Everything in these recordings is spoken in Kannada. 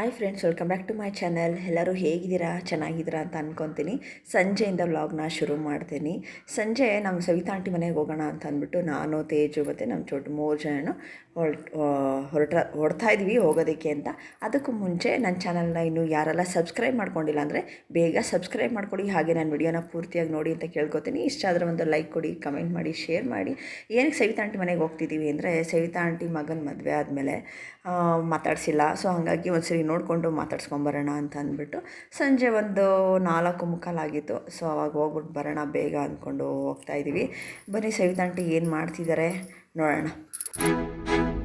Hi friends welcome back to my channel ಎಲ್ಲರೂ ಹೇಗಿದ್ದೀರಾ? ಚೆನ್ನಾಗಿದ್ದೀರಾ ಅಂತ ಅಂದ್ಕೊತೀನಿ ಸಂಜೆಯಿಂದ ವ್ಲಾಗ್ನ ಶುರು ಮಾಡ್ತೀನಿ. ಸಂಜೆ ನಮ್ಮ ಸವಿತಾ ಆಂಟಿ ಮನೆಗೆ ಹೋಗೋಣ ಅಂತ ಅಂದ್ಬಿಟ್ಟು ನಾನು, ತೇಜು ಮತ್ತು ನಮ್ಮ ಚೋಟು ಮೂರು ಜನ ಹೊರಟ್ ಹೊರಡ್ತಾ ಇದ್ವಿ ಹೋಗೋದಕ್ಕೆ ಅಂತ. ಅದಕ್ಕೂ ಮುಂಚೆ ನನ್ನ ಚಾನಲ್ನ ಇನ್ನು ಯಾರೆಲ್ಲ ಸಬ್ಸ್ಕ್ರೈಬ್ ಮಾಡ್ಕೊಂಡಿಲ್ಲ ಅಂದರೆ ಬೇಗ ಸಬ್ಸ್ಕ್ರೈಬ್ ಮಾಡ್ಕೊಳ್ಳಿ ಹಾಗೆ ನಾನು ವಿಡಿಯೋನ ಪೂರ್ತಿಯಾಗಿ ನೋಡಿ ಅಂತ ಕೇಳ್ಕೊತೀನಿ. ಇಷ್ಟ ಆದರೆ ಒಂದು ಲೈಕ್ ಕೊಡಿ, ಕಮೆಂಟ್ ಮಾಡಿ, ಶೇರ್ ಮಾಡಿ. ಏನಕ್ಕೆ ಸವಿತಾ ಆಂಟಿ ಮನೆಗೆ ಹೋಗ್ತಿದ್ದೀವಿ ಅಂದರೆ ಸವಿತಾ ಆಂಟಿ ಮಗನ ಮದುವೆ ಆದಮೇಲೆ ಮಾತಾಡಿಸಿಲ್ಲ. ಸೊ ಹಾಗಾಗಿ ಒಂದು ಸರಿ ನೋಡಿಕೊಂಡು ಮಾತಾಡ್ಸ್ಕೊಂಬರೋಣ ಅಂತ ಅಂದ್ಬಿಟ್ಟು ಸಂಜೆ ಒಂದು ನಾಲ್ಕು ಮುಕ್ಕಾಲಾಗಿತ್ತು ಸೊ ಅವಾಗ ಹೋಗ್ಬಿಟ್ಟು ಬರೋಣ ಬೇಗ ಅಂದ್ಕೊಂಡು ಹೋಗ್ತಾ ಇದ್ದೀವಿ. ಬನ್ನಿ ಸವಿತಾ ಆಂಟಿ, ಏನು ಮಾಡ್ತಿದ್ದಾರೆ? ನೋಡೋಣ. you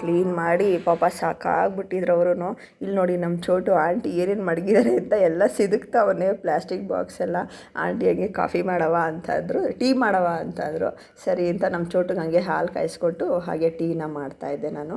ಕ್ಲೀನ್ ಮಾಡಿ, ಪಾಪ ಸಾಕಾಗ್ಬಿಟ್ಟಿದ್ರು ಅವರು ಇಲ್ಲಿ ನೋಡಿ ನಮ್ಮ ಚೋಟು ಆಂಟಿ ಏನೇನು ಮಡಗಿದ್ದಾರೆ ಅಂತ ಎಲ್ಲ ಸಿದುಕ್ತಾವನ್ನೇ ಪ್ಲಾಸ್ಟಿಕ್ ಬಾಕ್ಸ್ ಎಲ್ಲ, ಆಂಟಿ ಹಂಗೆ ಕಾಫಿ ಮಾಡವ ಅಂತಂದರು ಟೀ ಮಾಡವ ಅಂತಂದರು ಸರಿ ಅಂತ ನಮ್ಮ ಚೋಟಿಗೆ ಹಂಗೆ ಹಾಲು ಕಾಯಿಸ್ಕೊಟ್ಟು ಹಾಗೆ ಟೀನ ಮಾಡ್ತಾಯಿದ್ದೆ ನಾನು.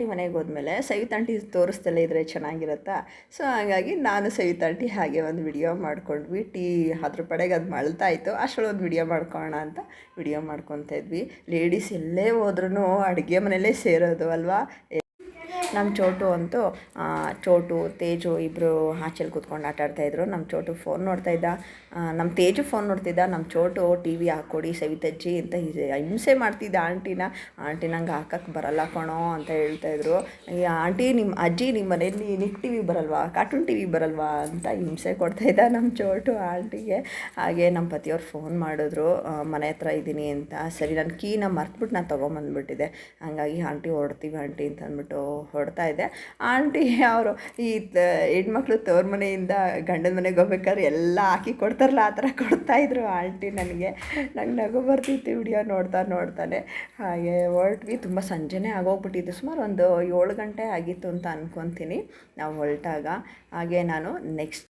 ಸವಿತಾಂಟಿ ಮನೆಗೆ ಹೋದ್ಮೇಲೆ ಸವಿತಾಂಟಿ ತೋರಿಸ್ತಲ್ಲ ಇದ್ರೆ ಚೆನ್ನಾಗಿರುತ್ತಾ? ಸೊ ಹಾಗಾಗಿ ನಾನು ಸವಿತಾಂಟಿ ಹಾಗೆ ಒಂದು ವಿಡಿಯೋ ಮಾಡ್ಕೊಂಡ್ವಿ. ಟೀ ಅದ್ರ ಪಡೆಗೆ ಅದು ಮಳ್ತಾ ಇತ್ತು ಅಷ್ಟರಲ್ಲಿ ಒಂದು ವಿಡಿಯೋ ಮಾಡ್ಕೋಣ ಅಂತ ವಿಡಿಯೋ ಮಾಡ್ಕೊತಾ ಇದ್ವಿ. ಲೇಡೀಸ್ ಎಲ್ಲೇ ಹೋದ್ರೂ ಅಡುಗೆ ಮನೆಯಲ್ಲೇ ಸೇರೋದು ಅಲ್ವಾ? ನಮ್ಮ ಚೋಟು ಅಂತೂ ಚೋಟು, ತೇಜು ಇಬ್ಬರು ಆಚೆಲಿ ಕೂತ್ಕೊಂಡು ಆಟ ಆಡ್ತಾಯಿದ್ರು ನಮ್ಮ ಚೋಟು ಫೋನ್ ನೋಡ್ತಾ ಇದ್ದ. ನಮ್ಮ ತೇಜು ಫೋನ್ ನೋಡ್ತಿದ್ದ. ನಮ್ಮ ಚೋಟು ಟಿ ವಿ ಹಾಕ್ಕೊಡಿ ಸವಿತಜ್ಜಿ ಅಂತ ಹಿಂಸೆ ಮಾಡ್ತಿದ್ದ ಆಂಟಿನ. ಆಂಟಿ ನಂಗೆ ಹಾಕಕ್ಕೆ ಬರಲ್ಲ ಕಣೋ ಅಂತ ಹೇಳ್ತಾಯಿದ್ರು ಈ ಆಂಟಿ ನಿಮ್ಮ ಅಜ್ಜಿ ನಿಮ್ಮ ಮನೆಯಲ್ಲಿ ನಿಕ್ ಟಿ ವಿ ಬರಲ್ವಾ? ಕಾರ್ಟೂನ್ ಟಿ ವಿ ಬರಲ್ವಾ? ಅಂತ ಹಿಂಸೆ ಕೊಡ್ತಾಯಿದ್ದ ನಮ್ಮ ಚೋಟು ಆಂಟಿಗೆ. ಹಾಗೆ ನಮ್ಮ ಪತಿಯವ್ರು ಫೋನ್ ಮಾಡಿದ್ರು. ಮನೆ ಹತ್ರ ಇದ್ದೀನಿ ಅಂತ. ಸರಿ ನನ್ನ ಕೀನ ಮರ್ತ್ಬಿಟ್ಟು ನಾನು ತೊಗೊಂಬಂದ್ಬಿಟ್ಟಿದೆ ಹಂಗಾಗಿ ಆಂಟಿ ಹೊರಡ್ತೀವಿ ಆಂಟಿ ಅಂತ ಅಂದ್ಬಿಟ್ಟು ಕೊಡ್ತಾ ಇದ್ದೆ ಆಂಟಿ ಅವರು ಈ ಹೆಣ್ಮಕ್ಳು ತವ್ರ ಮನೆಯಿಂದ ಗಂಡನ ಮನೆಗೆ ಹೋಗ್ಬೇಕಾದ್ರೆ ಎಲ್ಲ ಹಾಕಿ ಕೊಡ್ತಾರಲ್ಲ, ಆ ಥರ ಕೊಡ್ತಾಯಿದ್ರು ಆಂಟಿ ನನಗೆ. ನಂಗೆ ನಗು ಬರ್ತಿತ್ತು ವಿಡಿಯೋ ನೋಡ್ತಾ ನೋಡ್ತಾನೆ. ಹಾಗೆ ಹೊರಟ್ವಿ. ತುಂಬ ಸಂಜೆನೇ ಆಗೋಗ್ಬಿಟ್ಟಿದ್ದು. ಸುಮಾರು ಒಂದು ಏಳು ಗಂಟೆ ಆಗಿತ್ತು ಅಂತ ಅಂದ್ಕೊತೀನಿ ನಾವು ಹೊರಟಾಗ. ಹಾಗೆ ನಾನು ನೆಕ್ಸ್ಟ್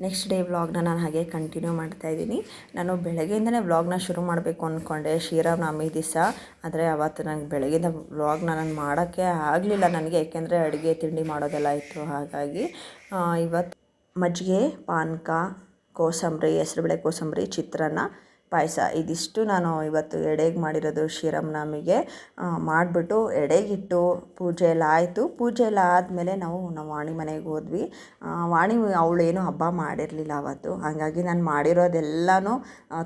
ನೆಕ್ಸ್ಟ್ ಡೇ ವ್ಲಾಗ್ನ ನಾನು ಹಾಗೆ ಕಂಟಿನ್ಯೂ ಮಾಡ್ತಾ ಇದ್ದೀನಿ. ನಾನು ಬೆಳಗ್ಗೆಯಿಂದನೇ ವ್ಲಾಗ್ನ ಶುರು ಮಾಡಬೇಕು ಅಂದ್ಕೊಂಡೆ ಶ್ರೀರಾಮನವಮಿ ದಿವಸ. ಆದರೆ ಅವತ್ತು ನನಗೆ ಬೆಳಗ್ಗೆಯಿಂದ ವ್ಲಾಗ್ನ ನಾನು ಮಾಡೋಕ್ಕೆ ಆಗಲಿಲ್ಲ ನನಗೆ. ಏಕೆಂದರೆ ಅಡುಗೆ, ತಿಂಡಿ ಮಾಡೋದೆಲ್ಲ ಇತ್ತು. ಹಾಗಾಗಿ ಇವತ್ತು ಮಜ್ಜಿಗೆ, ಪಾನಕ, ಕೋಸಂಬರಿ, ಹೆಸರುಬೇಳೆ ಕೋಸಂಬರಿ, ಚಿತ್ರಾನ್ನ ಪಾಯಸ. ಇದಿಷ್ಟು ನಾನು ಇವತ್ತು ಎಡೆಗೆ ಮಾಡಿರೋದು ಶ್ರೀರಾಮನಾಮಿಗೆ ಮಾಡಿಬಿಟ್ಟು ಎಡೆಗಿಟ್ಟು ಪೂಜೆ ಎಲ್ಲ ಆಯಿತು. ಪೂಜೆ ಎಲ್ಲ ಆದಮೇಲೆ ನಾವು ನಾವು ವಾಣಿ ಮನೆಗೆ ಹೋದ್ವಿ. ವಾಣಿ ಅವಳೇನು ಹಬ್ಬ ಮಾಡಿರಲಿಲ್ಲ ಅವತ್ತು. ಹಾಗಾಗಿ ನಾನು ಮಾಡಿರೋದೆಲ್ಲನೂ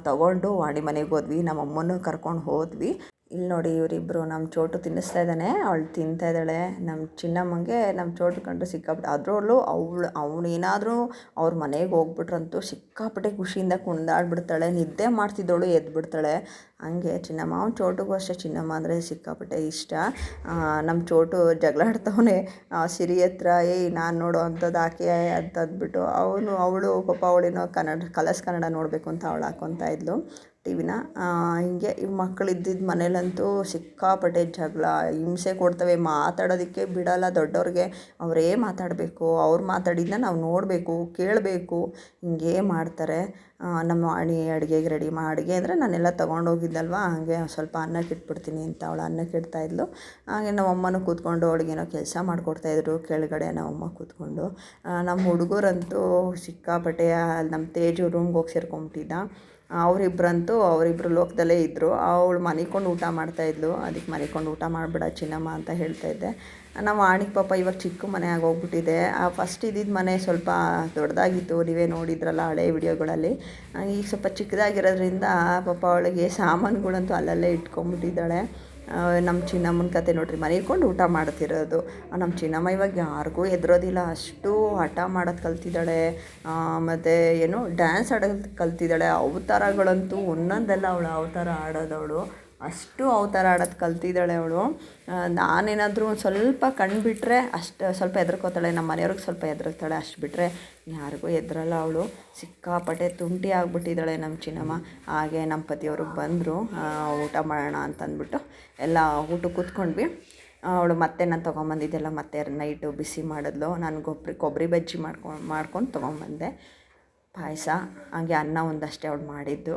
ತಗೊಂಡು ವಾಣಿ ಮನೆಗೆ ಹೋದ್ವಿ. ನಮ್ಮ ಅಮ್ಮನೂ ಕರ್ಕೊಂಡು ಹೋದ್ವಿ. ಇಲ್ಲಿ ನೋಡಿ ಇವರಿಬ್ಬರು ನಮ್ಮ ಚೋಟು ತಿನ್ನಿಸ್ತಾ ಇದ್ದಾನೆ, ಅವಳು ತಿಂತಾ ಇದ್ದಾಳೆ. ನಮ್ಮ ಚಿನ್ನಮ್ಮಂಗೆ ನಮ್ಮ ಚೋಟು ಕಂಡು ಸಿಕ್ಕಾಪಟ್ಟೆ. ಅದರಲ್ಲೂ ಅವಳು ಅವನೇನಾದರೂ ಅವ್ರ ಮನೆಗೆ ಹೋಗ್ಬಿಟ್ರಂತೂ ಸಿಕ್ಕಾಪಟ್ಟೆ ಖುಷಿಯಿಂದ ಕುಣ್ದಾಡ್ಬಿಡ್ತಾಳೆ. ನಿದ್ದೆ ಮಾಡ್ತಿದ್ದವಳು ಎದ್ಬಿಡ್ತಾಳೆ. ಹಂಗೆ ಚಿನ್ನಮ್ಮ, ಅವ್ನು ಚೋಟುಗೂ ಅಷ್ಟೇ ಚಿನ್ನಮ್ಮ ಅಂದರೆ ಸಿಕ್ಕಾಪಟ್ಟೆ ಇಷ್ಟ. ನಮ್ಮ ಚೋಟು ಜಗಳ ಆಡ್ತವನೆ ಸಿರಿ ಹತ್ರ ಏಯ್, ನಾನು ನೋಡೋ ಅಂಥದ್ದು ಆಕೆ ಅಂತ ಅಂದ್ಬಿಟ್ಟು ಅವನು, ಅವಳು ಪಾಪ ಅವಳೇನೋ ಕನ್ನಡ, ಕಲರ್ಸ್ ಕನ್ನಡ ನೋಡಬೇಕು ಅಂತ ಅವಳು ಹಾಕ್ಕೊತಾ ಇದ್ಲು. ಟಿ ವಿನ ಹೀಗೆ ಈ ಮಕ್ಳು ಇದ್ದಿದ್ದ ಮನೇಲಂತೂ ಸಿಕ್ಕಾಪಟ್ಟೆ ಜಗಳ, ಹಿಂಸೆ ಕೊಡ್ತವೆ. ಮಾತಾಡೋದಕ್ಕೆ ಬಿಡಲ್ಲ ದೊಡ್ಡವ್ರಿಗೆ. ಅವರೇ ಮಾತಾಡಬೇಕು, ಅವ್ರು ಮಾತಾಡಿದ್ದನ್ನ ನಾವು ನೋಡಬೇಕು, ಕೇಳಬೇಕು. ಹಿಂಗೇ ಮಾಡ್ತಾರೆ. ನಮ್ಮ ಅಣಿ ಅಡುಗೆಗೆ ರೆಡಿ ಮಾ, ಅಡುಗೆ ಅಂದರೆ ನಾನೆಲ್ಲ ತೊಗೊಂಡೋಗಿದ್ದಲ್ವ? ಹಾಗೆ ಸ್ವಲ್ಪ ಅನ್ನಕ್ಕೆ ಇಟ್ಬಿಡ್ತೀನಿ ಅಂತ ಅವಳು ಅನ್ನಕ್ಕೆ ಇಡ್ತಾಯಿದ್ಲು ಹಾಗೆ ನಮ್ಮ ಅಮ್ಮನೂ ಕೂತ್ಕೊಂಡು ಅವಳಿಗೇನೋ ಕೆಲಸ ಮಾಡಿಕೊಡ್ತಾಯಿದ್ರು ಕೆಳಗಡೆ ನಮ್ಮಮ್ಮ ಕೂತ್ಕೊಂಡು. ನಮ್ಮ ಹುಡುಗರಂತೂ ಸಿಕ್ಕಾಪಟ್ಟೆ ನಮ್ಮ ತೇಜು ರೂಮ್ಗೆ ಹೋಗಿ ಸೇರ್ಕೊಂಬಿಟ್ಟಿದ್ದ. ಅವರಿಬ್ಬರಂತೂ ಅವರಿಬ್ಬರು ಲೋಕದಲ್ಲೇ ಇದ್ದರು ಅವಳು ಮನಿಕೊಂಡು ಊಟ ಮಾಡ್ತಾಯಿದ್ಲು ಅದಕ್ಕೆ ಮನಿಕೊಂಡು ಊಟ ಮಾಡಿಬಿಡ ಚಿನ್ನಮ್ಮ ಅಂತ ಹೇಳ್ತಾಯಿದ್ದೆ ನಮ್ಮ ಆಣಿಗೆ ಪಾಪ ಇವಾಗ ಚಿಕ್ಕ ಮನೆ ಆಗೋಗ್ಬಿಟ್ಟಿದೆ. ಆ ಫಸ್ಟ್ ಇದ್ದಿದ್ದ ಮನೆ ಸ್ವಲ್ಪ ದೊಡ್ಡದಾಗಿತ್ತು. ನೀವೇ ನೋಡಿದ್ರಲ್ಲ ಹಳೆ ವಿಡಿಯೋಗಳಲ್ಲಿ. ಈಗ ಸ್ವಲ್ಪ ಚಿಕ್ಕದಾಗಿರೋದ್ರಿಂದ ಪಾಪ ಅವಳಿಗೆ ಸಾಮಾನುಗಳಂತೂ ಅಲ್ಲಲ್ಲೇ ಇಟ್ಕೊಂಡ್ಬಿಟ್ಟಿದ್ದಾಳೆ. ನಮ್ಮ ಚಿನ್ನಮ್ಮನ ಕತೆ ನೋಡ್ರಿ ಮನೆ ಇಟ್ಕೊಂಡು ಊಟ ಮಾಡ್ತಿರೋದು. ನಮ್ಮ ಚಿನ್ನಮ್ಮ ಇವಾಗ ಯಾರಿಗೂ ಎದುರೋದಿಲ್ಲ ಅಷ್ಟು ಹಠ ಮಾಡೋದು ಕಲ್ತಿದ್ದಾಳೆ. ಮತ್ತು ಏನು ಡ್ಯಾನ್ಸ್ ಆಡೋದು ಕಲ್ತಿದ್ದಾಳೆ, ಅವತಾರಗಳಂತೂ ಒಂದೊಂದೆಲ್ಲ ಅವಳು, ಅವತಾರ ಆಡೋದವಳು. ಅಷ್ಟು ಅವತಾರ ಆಡೋದು ಕಲ್ತಿದ್ದಾಳೆ ಅವಳು. ನಾನೇನಾದರೂ ಒಂದು ಸ್ವಲ್ಪ ಕಣ್ಣು ಅಷ್ಟು, ಸ್ವಲ್ಪ ಹೆದರ್ಕೋತಾಳೆ ನಮ್ಮ ಮನೆಯವ್ರಿಗೆ ಸ್ವಲ್ಪ ಹೆದರ್ತಾಳೆ ಅಷ್ಟು ಬಿಟ್ಟರೆ ಯಾರಿಗೂ ಹೆದರಲ್ಲ ಅವಳು. ಸಿಕ್ಕಾಪಟ್ಟೆ ತುಂಟಿ ಆಗಿಬಿಟ್ಟಿದ್ದಾಳೆ ನಮ್ಮ ಚಿನ್ನಮ್ಮ. ಹಾಗೆ ನಮ್ಮ ಪತಿಯವರು ಬಂದರು ಊಟ ಮಾಡೋಣ ಅಂತಂದ್ಬಿಟ್ಟು ಎಲ್ಲ ಊಟಕ್ಕೆ ಕೂತ್ಕೊಂಡ್ವಿ. ಅವಳು ಮತ್ತೆ ನಾನು ತೊಗೊಂಬಂದಿದ್ದೆಲ್ಲ ಮತ್ತೆ ನೈಟು ಬಿಸಿ ಮಾಡಿದ್ಲು. ನಾನು ಗೊಬ್ಬರಿ ಕೊಬ್ಬರಿ ಬಜ್ಜಿ ಮಾಡ್ಕೊಂಡು ಮಾಡ್ಕೊಂಡು ತೊಗೊಂಬಂದೆ. ಪಾಯಸ, ಹಾಗೆ ಅನ್ನ ಒಂದಷ್ಟೇ ಅವಳು ಮಾಡಿದ್ದು.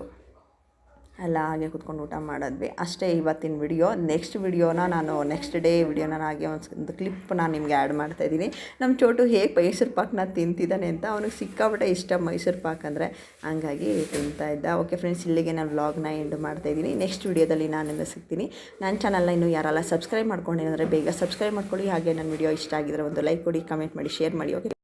ಎಲ್ಲ ಹಾಗೆ ಕುತ್ಕೊಂಡು ಊಟ ಮಾಡಿದ್ವಿ. ಅಷ್ಟೇ ಇವತ್ತಿನ ವಿಡಿಯೋ ನೆಕ್ಸ್ಟ್ ವಿಡಿಯೋನ ನಾನು ನೆಕ್ಸ್ಟ್ ಡೇ ವಿಡಿಯೋನ ಹಾಗೆ ಒಂದು ಕ್ಲಿಪ್ ನಾನು ನಿಮಗೆ ಆ್ಯಡ್ ಮಾಡ್ತಾಯಿದ್ದೀನಿ ನಮ್ಮ ಚೋಟು ಹೇಗೆ ಮೈಸೂರು ಪಾಕ್ನ ತಿಂತಿದ್ದಾನೆ ಅಂತ ಅವನಿಗೆ ಸಿಕ್ಕಾಪಟ್ಟೆ ಇಷ್ಟ ಮೈಸೂರು ಪಾಕ್ ಅಂದರೆ ಹಂಗಾಗಿ ತಿಂತಾ ಇದ್ದ. ಓಕೆ ಫ್ರೆಂಡ್ಸ್ ಇಲ್ಲಿಗೆ ನಾನು ವ್ಲಾಗ್ನ ಎಂಡ್ ಮಾಡ್ತಾಯಿದ್ದೀನಿ ನೆಕ್ಸ್ಟ್ ವಿಡಿಯೋದಲ್ಲಿ ನಾನೆಲ್ಲ ಸಿಗ್ತೀನಿ. ನನ್ನ ಚಾನಲ್ನ ಇನ್ನೂ ಯಾರೆಲ್ಲ ಸಬ್ಸ್ಕ್ರೈಬ್ ಮಾಡ್ಕೊಂಡಿದ್ದಾರೆ ಬೇಗ ಸಬ್ಸ್ಕ್ರೈಬ್ ಮಾಡ್ಕೊಳ್ಳಿ. ಹಾಗೆ ನನ್ನ ವಿಡಿಯೋ ಇಷ್ಟ ಆಗಿದ್ರೆ ಒಂದು ಲೈಕ್ ಕೊಡಿ ಕಮೆಂಟ್ ಮಾಡಿ ಶೇರ್ ಮಾಡಿ ಓಕೆ